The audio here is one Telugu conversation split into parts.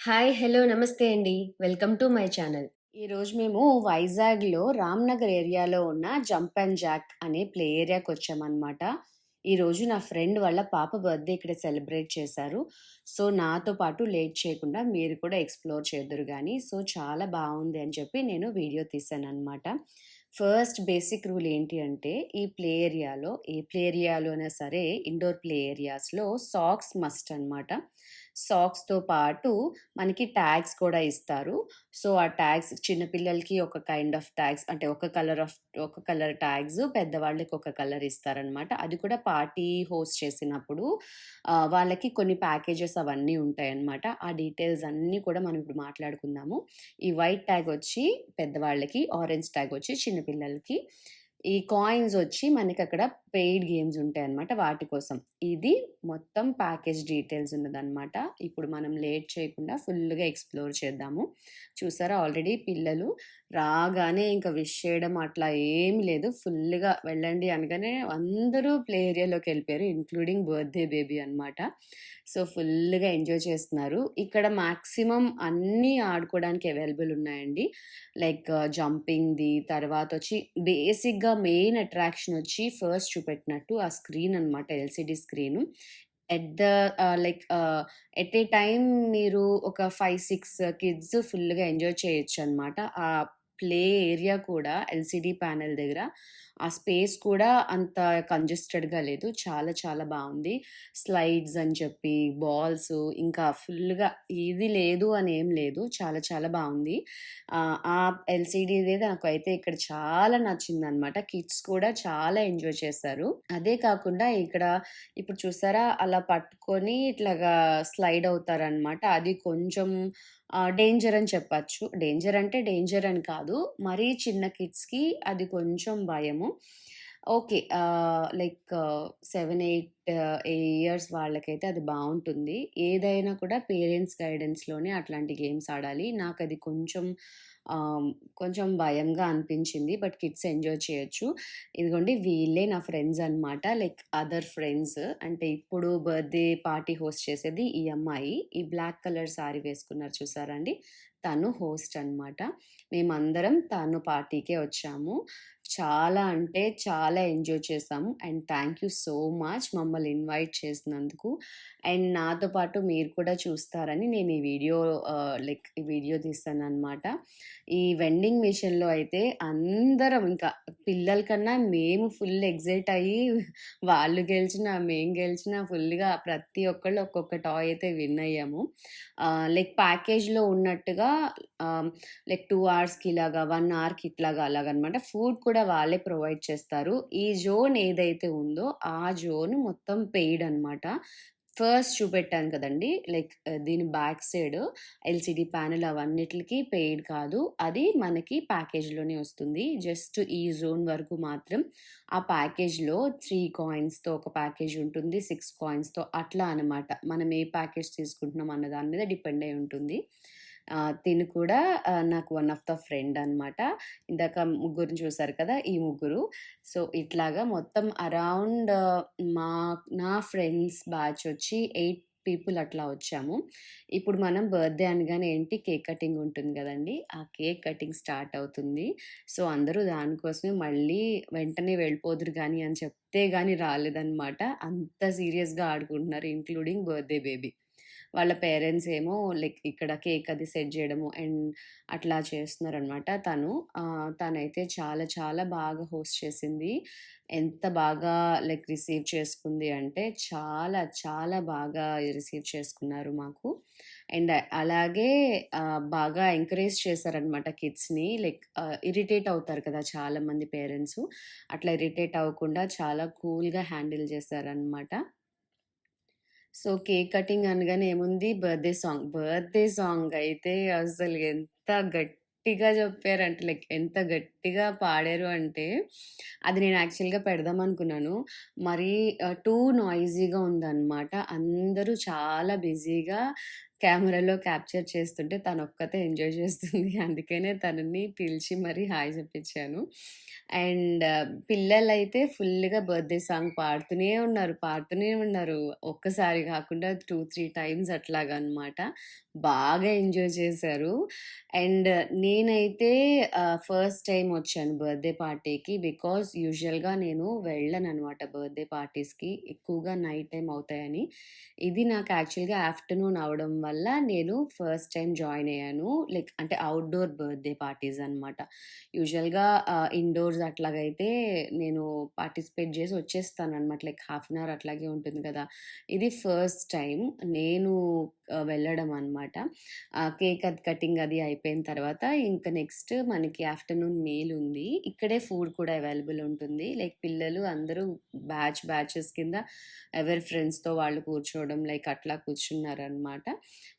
హాయ్! హలో! నమస్తే అండి. Welcome to my channel. ఈరోజు మేము వైజాగ్‌లో రామ్‌నగర్ ఏరియాలో ఉన్న జంప్ అండ్ జాక్ అనే ప్లే ఏరియాకి వచ్చామన్నమాట ఈరోజు నా ఫ్రెండ్ వాళ్ళ పాప బర్త్‌డే ఇక్కడ సెలబ్రేట్ చేశారు. సో, నాతో పాటు లేట్ చేయకుండా మీరు కూడా ఎక్స్‌ప్లోర్ చేద్దరు కానీ సో, చాలా బాగుంది అని చెప్పి నేను వీడియో తీశాననమాట. ఫస్ట్ బేసిక్ రూల్ ఏంటి అంటే, ఈ ప్లే ఏరియాలో ఏ ప్లే ఏరియాలో అయినా సరే ఇండోర్ ప్లే ఏరియాస్‌లో సాక్స్ మస్ట్ అనమాట. సాక్స్‌తో పాటు మనకి ట్యాగ్స్ కూడా ఇస్తారు. సో, ఆ ట్యాగ్స్ చిన్నపిల్లలకి ఒక కైండ్ ఆఫ్ ట్యాగ్స్ అంటే ఒక కలర్ ఆఫ్ ఒక కలర్ ట్యాగ్స్, పెద్దవాళ్ళకి ఒక కలర్ ఇస్తారనమాట. అది కూడా పార్టీ హోస్ట్ చేసినప్పుడు వాళ్ళకి కొన్ని ప్యాకేజెస్ అవన్నీ ఉంటాయన్నమాట. ఆ డీటెయిల్స్ అన్నీ కూడా మనం ఇప్పుడు మాట్లాడుకుందాము. ఈ వైట్ ట్యాగ్ వచ్చి పెద్దవాళ్ళకి, ఆరెంజ్ ట్యాగ్ వచ్చి చిన్నపిల్లలకి ఈ కాయిన్స్ వచ్చి మనకి అక్కడ పెయిడ్ గేమ్స్ ఉంటాయి అన్నమాట వాటి కోసం. ఇది మొత్తం ప్యాకేజ్ డీటెయిల్స్ ఉన్నదనమాట. ఇప్పుడు మనం లేట్ చేయకుండా ఫుల్‌గా ఎక్స్‌ప్లోర్ చేద్దాము. చూసారా ఆల్రెడీ పిల్లలు రాగానే ఇంకా విష్ చేయడం అట్లా ఏమి లేదు. ఫుల్‌గా వెళ్ళండి అనగానే అందరూ ప్లే ఏరియాలోకి వెళ్ళిపోయారు ఇంక్లూడింగ్ బర్త్‌డే బేబీ అనమాట. సో, ఫుల్‌గా ఎంజాయ్ చేస్తున్నారు. ఇక్కడ మ్యాక్సిమం అన్నీ ఆడుకోవడానికి అవైలబుల్ ఉన్నాయండి. లైక్ జంపింగ్‌ది, తర్వాత వచ్చి బేసిక్‌గా మెయిన్ అట్రాక్షన్ వచ్చి ఫస్ట్ చూపెట్టినట్టు ఆ స్క్రీన్ అనమాట. LCD screen. At the like at a time మీరు ఒక 5, 6 కిడ్స్ ఫుల్‌గా ఎంజాయ్ చేయొచ్చనమాట. ఆ ప్లే ఏరియా కూడా ఎల్సిడి ప్యానెల్ దగ్గర ఆ స్పేస్ కూడా అంత కంజెస్టెడ్‌గా లేదు. చాలా చాలా బాగుంది స్లైడ్స్ అని చెప్పి, బాల్స్ ఇంకా ఫుల్‌గా ఇది లేదు అని ఏం లేదు. చాలా చాలా బాగుంది ఆ ఆ నాకు నాకైతే ఇక్కడ చాలా నచ్చింది అనమాట కిడ్స్ కూడా చాలా ఎంజాయ్ చేశారు. అదే కాకుండా ఇక్కడ ఇప్పుడు చూసారా అలా పట్టుకొని ఇట్లాగా స్లైడ్ అవుతారనమాట. అది కొంచెం డేంజర్ అని చెప్పచ్చు. డేంజర్ అంటే డేంజర్ అని కాదు. మరీ చిన్న కిడ్స్‌కి అది కొంచెం భయము. ఓకే. ఆహ్, లైక్ 7, 8 ఇయర్స్ వాళ్ళకైతే అది బావుంటుంది. ఏదైనా కూడా పేరెంట్స్ గైడెన్స్‌లోనే అట్లాంటి గేమ్స్ ఆడాలి. నాకది కొంచెం ఆహ్, కొంచెం భయంగా అనిపించింది. బట్ కిడ్స్ ఎంజాయ్ చేయొచ్చు. ఇదిగోండి వీళ్ళే నా ఫ్రెండ్స్ అనమాట. Like other friends. అంటే ఇప్పుడు బర్త్‌డే పార్టీ హోస్ట్ చేసేది ఈ అమ్మాయి. ఈ బ్లాక్ కలర్ సారీ వేసుకున్నారు చూసారా అండి. తను హోస్ట్ అనమాట. మేమందరం తను పార్టీకే వచ్చాము. చాలా అంటే చాలా ఎంజాయ్ చేసాము and thank you so much మమ్మల్ని ఇన్వైట్ చేసినందుకు. అండ్ నాతో పాటు మీరు కూడా చూస్తారని నేను ఈ వీడియో లైక్ ఈ వీడియో అనమాట ఈ వెండింగ్ మిషన్‌లో అయితే అందరం ఇంకా పిల్లల కన్నా మేము ఫుల్ ఎగ్జైట్ అయ్యి వాళ్ళు గెలిచిన మేము గెలిచిన ఫుల్‌గా ప్రతి ఒక్కళ్ళు ఒక్కొక్క టాయ్ అయితే విన్ అయ్యాము. లైక్ ప్యాకేజ్‌లో ఉన్నట్టుగా లైక్ టూ అవర్స్‌కి ఇలాగా, వన్ అవర్‌కి ఇట్లాగా అలాగనమాట. ఫుడ్ కూడా వాళ్ళే ప్రొవైడ్ చేస్తారు. ఈ జోన్ ఏదైతే ఉందో ఆ జోన్ మొత్తం పెయిడ్ అనమాట. ఫస్ట్ చూపెట్టాను కదండి లైక్ దీని బ్యాక్ సైడ్ ఎల్సిడి ప్యానెల్ అవన్నిటికి పెయిడ్ కాదు. అది మనకి ప్యాకేజ్‌లోనే వస్తుంది. జస్ట్ ఈ జోన్ వరకు మాత్రం ఆ ప్యాకేజ్‌లో త్రీ కాయిన్స్‌తో ఒక ప్యాకేజ్ ఉంటుంది. సిక్స్ కాయిన్స్‌తో అట్లా అనమాట. మనం ఏ ప్యాకేజ్ తీసుకుంటున్నాం అన్న దాని మీద డిపెండ్ అయి ఉంటుంది. తిను కూడా నాకు వన్ ఆఫ్ ద ఫ్రెండ్ అనమాట. ఇందాక ముగ్గురిని చూసారు కదా! ఈ ముగ్గురు. సో, ఇట్లాగా మొత్తం అరౌండ్ మా నా ఫ్రెండ్స్ బ్యాచ్ వచ్చి ఎయిట్ పీపుల్ అట్లా వచ్చాము. ఇప్పుడు మనం బర్త్‌డే అనగానే ఏంటి కేక్ కటింగ్ ఉంటుంది కదండి ఆ కేక్ కటింగ్ స్టార్ట్ అవుతుంది. సో, అందరూ దానికోసమే మళ్ళీ వెంటనే వెళ్ళిపోదురు కానీ అని చెప్తే కానీ రాలేదనమాట. అంత సీరియస్‌గా ఆడుకుంటున్నారు. Including birthday baby. వాళ్ళ పేరెంట్స్ ఏమో లైక్ ఇక్కడ కేక్ అది సెట్ చేయడము అండ్ అట్లా చేస్తున్నారనమాట. తను తనైతే చాలా చాలా బాగా హోస్ట్ చేసింది. ఎంత బాగా లైక్ రిసీవ్ చేసుకుంది అంటే చాలా చాలా బాగా రిసీవ్ చేసుకున్నారు మాకు. అండ్ అలాగే బాగా ఎంకరేజ్ చేశారనమాట కిడ్స్‌ని. లైక్ ఇరిటేట్ అవుతారు కదా! చాలామంది పేరెంట్స్ అట్లా ఇరిటేట్ అవ్వకుండా చాలా కూల్‌గా హ్యాండిల్ చేశారనమాట. సో, కేక్ కటింగ్ అనగానే ఏముంది బర్త్‌డే సాంగ్. బర్త్‌డే సాంగ్ అయితే అసలు ఎంత గట్టిగా చెప్పారంటే లైక్ ఎంత గట్టిగా పాడారు అంటే అది నేను యాక్చువల్‌గా పెడదామనుకున్నాను. మరీ టూ నాయిజీగా ఉందన్నమాట అందరూ చాలా బిజీగా కెమెరాలో క్యాప్చర్ చేస్తుంటే తనొక్కతే ఎంజాయ్ చేస్తుంది. అందుకనే తనని పిలిచి మరీ హాయ్ చెప్పించాను. అండ్ పిల్లలైతే ఫుల్‌గా బర్త్‌డే సాంగ్ పాడుతూనే ఉన్నారు, పాడుతూనే ఉన్నారు. ఒక్కసారి కాకుండా 2, 3 టైమ్స్ అట్లాగా అనమాట బాగా ఎంజాయ్ చేశారు. అండ్ నేనైతే ఫస్ట్ టైం వచ్చాను బర్త్‌డే పార్టీకి. బికాస్ యూజువల్‌గా నేను వెళ్ళననమాట బర్త్‌డే పార్టీస్‌కి. ఎక్కువగా నైట్ టైం అవుతాయని. ఇది నాకు యాక్చువల్‌గా ఆఫ్టర్‌నూన్ అవడం వల్ల నేను ఫస్ట్ టైం జాయిన్ అయ్యాను. లైక్ అంటే అవుట్డోర్ బర్త్‌డే పార్టీస్ అనమాట. యూజువల్‌గా ఇండోర్స్ అట్లాగైతే నేను పార్టిసిపేట్ చేసి వచ్చేస్తాననమాట. లైక్ హాఫ్ అన్ అవర్ అట్లాగే ఉంటుంది కదా! ఇది ఫస్ట్ టైం నేను వెళ్ళడం అనమాట. కేక్ అది కటింగ్ అది అయిపోయిన తర్వాత ఇంక నెక్స్ట్ మనకి ఆఫ్టర్‌నూన్ మీల్ ఉంది. ఇక్కడే ఫుడ్ కూడా అవైలబుల్ ఉంటుంది. లైక్ పిల్లలు అందరూ బ్యాచ్ బ్యాచెస్ కింద ఎవరి ఫ్రెండ్స్‌తో వాళ్ళు కూర్చోవడం లైక్ అట్లా కూర్చున్నారనమాట.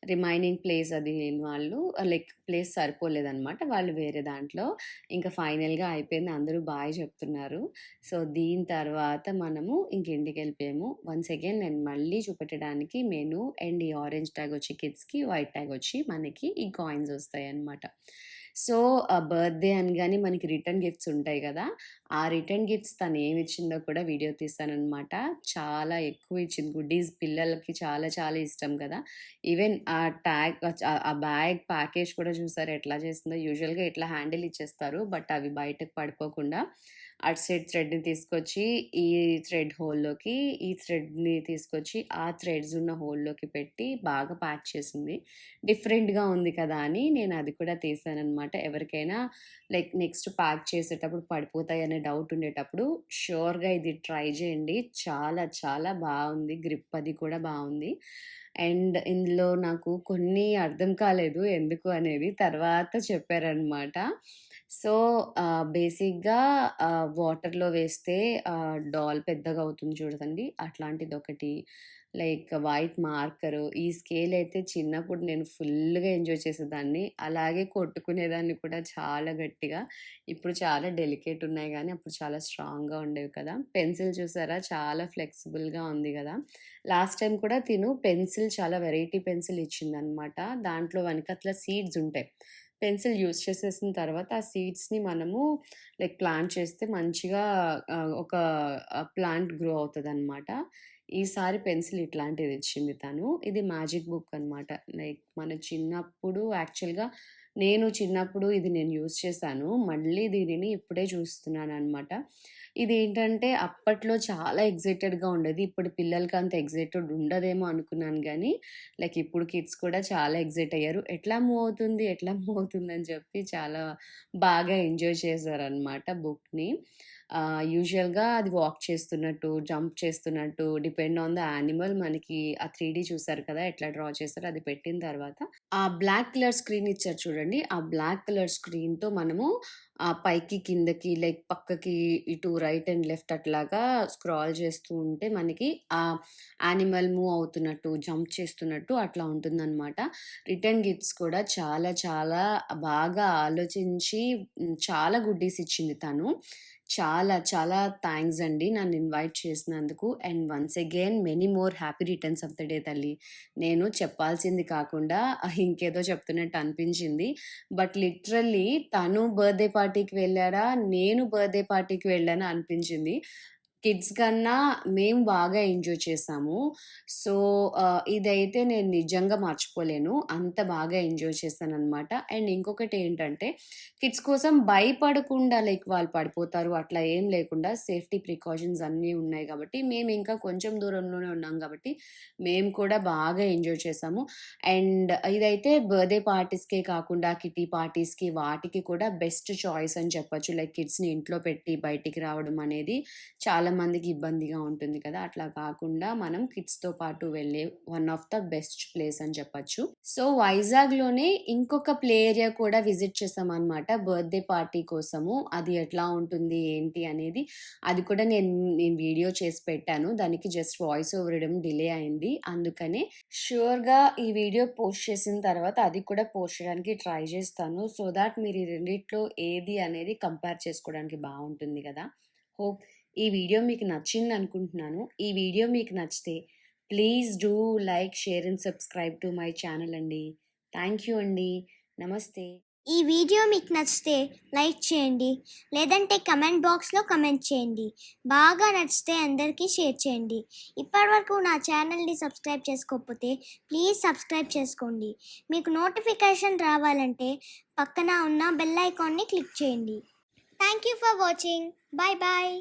రిమైనింగ్ ప్లేస్ అది లేని వాళ్ళు లైక్ ప్లేస్ సరిపోలేదనమాట. వాళ్ళు వేరే దాంట్లో ఇంకా ఫైనల్‌గా అయిపోయింది. అందరూ బాయ్ చెప్తున్నారు. సో, దీని తర్వాత మనము ఇంక ఇంటికెళ్ళిపోయాము. వన్స్ అగైన్ నేను మళ్ళీ చూపెట్టడానికి మెను అండ్ ఈ ఆరెంజ్ ట్యాగ్ వచ్చి కిడ్స్‌కి, వైట్ ట్యాగ్ వచ్చి మనకి ఈ కాయిన్స్ వస్తాయి అనమాట సో, ఆ బర్త్‌డే అనగానే మనకి రిటర్న్ గిఫ్ట్స్ ఉంటాయి కదా! ఆ రిటర్న్ గిఫ్ట్స్ తను ఏమి ఇచ్చిందో కూడా వీడియో తీస్తానన్నమాట చాలా ఎక్కువ ఇచ్చింది. గుడ్డీస్ పిల్లలకి చాలా చాలా ఇష్టం కదా! ఈవెన్ ఆ ట్యాగ్ ఆ బ్యాగ్ ప్యాకేజ్ కూడా చూసారు ఎట్లా చేసిందో. యూజువల్‌గా ఇట్లా హ్యాండిల్ ఇచ్చేస్తారు. బట్ అవి బయటకు పడిపోకుండా అటు సైడ్ థ్రెడ్‌ని తీసుకొచ్చి ఈ థ్రెడ్ హోల్‌లోకి, ఈ థ్రెడ్‌ని తీసుకొచ్చి ఆ థ్రెడ్స్ ఉన్న హోల్‌లోకి పెట్టి బాగా ప్యాక్ చేసింది. డిఫరెంట్‌గా ఉంది కదా! అని నేను అది కూడా అనమాట ఎవరికైనా లైక్ నెక్స్ట్ ప్యాక్ చేసేటప్పుడు పడిపోతాయి అనే డౌట్ ఉండేటప్పుడు ష్యూర్‌గా ఇది ట్రై చేయండి. చాలా చాలా బాగుంది గ్రిప్ అది కూడా బాగుంది అండ్ ఇందులో నాకు కొన్ని అర్థం కాలేదు ఎందుకు అనేది. తర్వాత చెప్పారనమాట. సో, బేసిక్‌గా వాటర్‌లో వేస్తే డాల్ పెద్దగా అవుతుంది చూడదండి అట్లాంటిది ఒకటి లైక్ వైట్ మార్కరు. ఈ స్కేల్ అయితే చిన్నప్పుడు నేను ఫుల్‌గా ఎంజాయ్ చేసేదాన్ని. అలాగే కొట్టుకునేదాన్ని కూడా చాలా గట్టిగా. ఇప్పుడు చాలా డెలికేట్ ఉన్నాయి కానీ అప్పుడు చాలా స్ట్రాంగ్‌గా ఉండేవి కదా! పెన్సిల్ చూసారా చాలా ఫ్లెక్సిబుల్‌గా ఉంది కదా లాస్ట్ టైం కూడా తిను పెన్సిల్ చాలా వెరైటీ పెన్సిల్ ఇచ్చిందనమాట. దాంట్లో వెనకట్ల సీడ్స్ ఉంటాయి. పెన్సిల్ యూజ్ చేసేసిన తర్వాత ఆ సీడ్స్‌ని మనము లైక్ ప్లాంట్ చేస్తే మంచిగా ఒక ప్లాంట్ గ్రో అవుతుంది అనమాట ఈసారి పెన్సిల్ ఇట్లాంటిది ఇచ్చింది తను. ఇది మ్యాజిక్ బుక్ అనమాట. లైక్ మన చిన్నప్పుడు యాక్చువల్‌గా నేను చిన్నప్పుడు ఇది నేను యూజ్ చేశాను. మళ్ళీ దీనిని ఇప్పుడే చూస్తున్నాను అనమాట ఇది ఏంటంటే అప్పట్లో చాలా ఎక్సైటెడ్‌గా ఉండేది. ఇప్పుడు పిల్లలకి అంత ఎగ్జైటెడ్ ఉండదేమో అనుకున్నాను కానీ లైక్ ఇప్పుడు కిడ్స్ కూడా చాలా ఎక్సైట్ అయ్యారు. ఎట్లా మూవ్ అవుతుంది? ఎట్లా మూవ్ అవుతుందని చెప్పి చాలా బాగా ఎంజాయ్ చేశారనమాట బుక్‌ని. యూజువల్‌గా అది వాక్ చేస్తున్నట్టు, జంప్ చేస్తున్నట్టు డిపెండ్ ఆన్ ద యానిమల్ మనకి ఆ 3డీ చూసారు కదా! ఎట్లా డ్రా చేస్తారు అది పెట్టిన తర్వాత ఆ బ్లాక్ కలర్ స్క్రీన్ ఇచ్చారు చూడండి. ఆ బ్లాక్ కలర్ స్క్రీన్‌తో మనము ఆ పైకి, కిందకి లైక్ పక్కకి ఇటు రైట్ అండ్ లెఫ్ట్ అట్లాగా స్క్రాల్ చేస్తూ ఉంటే మనకి ఆ యానిమల్ మూవ్ అవుతున్నట్టు, జంప్ చేస్తున్నట్టు అట్లా ఉంటుందనమాట. రిటర్న్ గిఫ్ట్స్ కూడా చాలా చాలా బాగా ఆలోచించి చాలా గుడ్డీస్ ఇచ్చింది తను. చాలా చాలా థ్యాంక్స్ అండి నన్ను ఇన్వైట్ చేసినందుకు. And once again many more happy returns of the day తల్లి. నేను చెప్పాల్సింది కాకుండా ఇంకేదో చెప్తున్నట్టు అనిపించింది. బట్ లిటరల్లీ తను బర్త్‌డే పార్టీకి వెళ్ళాడా? నేను బర్త్‌డే పార్టీకి వెళ్ళానా అనిపించింది. కిడ్స్ కన్నా మేము బాగా ఎంజాయ్ చేసాము. సో, ఇదైతే నేను నిజంగా మర్చిపోలేను. అంత బాగా ఎంజాయ్ చేశాను అనమాట అండ్ ఇంకొకటి ఏంటంటే కిడ్స్ కోసం భయపడకుండా లైక్ వాళ్ళు పడిపోతారు అట్లా ఏం లేకుండా సేఫ్టీ ప్రికాషన్స్ అన్నీ ఉన్నాయి కాబట్టి మేము ఇంకా కొంచెం దూరంలోనే ఉన్నాం కాబట్టి మేము కూడా బాగా ఎంజాయ్ చేసాము. అండ్ ఇదైతే బర్త్‌డే పార్టీస్‌కే కాకుండా కిట్టి పార్టీస్‌కి వాటికి కూడా బెస్ట్ చాయిస్ అని చెప్పచ్చు. లైక్ కిడ్స్‌ని ఇంట్లో పెట్టి బయటికి రావడం అనేది చాలా మందికి ఇబ్బందిగా ఉంటుంది కదా! అట్లా కాకుండా మనం కిడ్స్‌తో పాటు వెళ్ళే one of the best place అని చెప్పొచ్చు. సో, వైజాగ్‌లోనే ఇంకొక ప్లే ఏరియా కూడా విజిట్ చేశామనమాట బర్త్‌డే పార్టీ కోసము. అది ఎట్లా ఉంటుంది? ఏంటి? అనేది అది కూడా నేను నేను వీడియో చేసి పెట్టాను. దానికి జస్ట్ వాయిస్ ఓవర్ ఇవ్వడం డిలే అయింది. అందుకనే ష్యూర్‌గా ఈ వీడియో పోస్ట్ చేసిన తర్వాత అది కూడా పోస్ట్ చేయడానికి ట్రై చేస్తాను. సో దాట్ మీరు ఈ రెండిట్లో ఏది అనేది కంపేర్ చేసుకోవడానికి బాగుంటుంది కదా! హోప్ ఈ వీడియో మీకు నచ్చింది అనుకుంటున్నాను. ఈ వీడియో మీకు నచ్చితే please do like share and subscribe to my channel అండి. థ్యాంక్ యూ అండి. నమస్తే. ఈ వీడియో మీకు నచ్చితే లైక్ చేయండి. లేదంటే కమెంట్ బాక్స్లో కమెంట్ చేయండి. బాగా నచ్చితే అందరికీ షేర్ చేయండి. ఇప్పటివరకు నా ఛానల్ని సబ్స్క్రైబ్ చేసుకోకపోతే ప్లీజ్ సబ్స్క్రైబ్ చేసుకోండి. మీకు నోటిఫికేషన్ రావాలంటే పక్కన ఉన్న బెల్ ఐకాన్ని క్లిక్ చేయండి. Thank you for watching. Bye bye.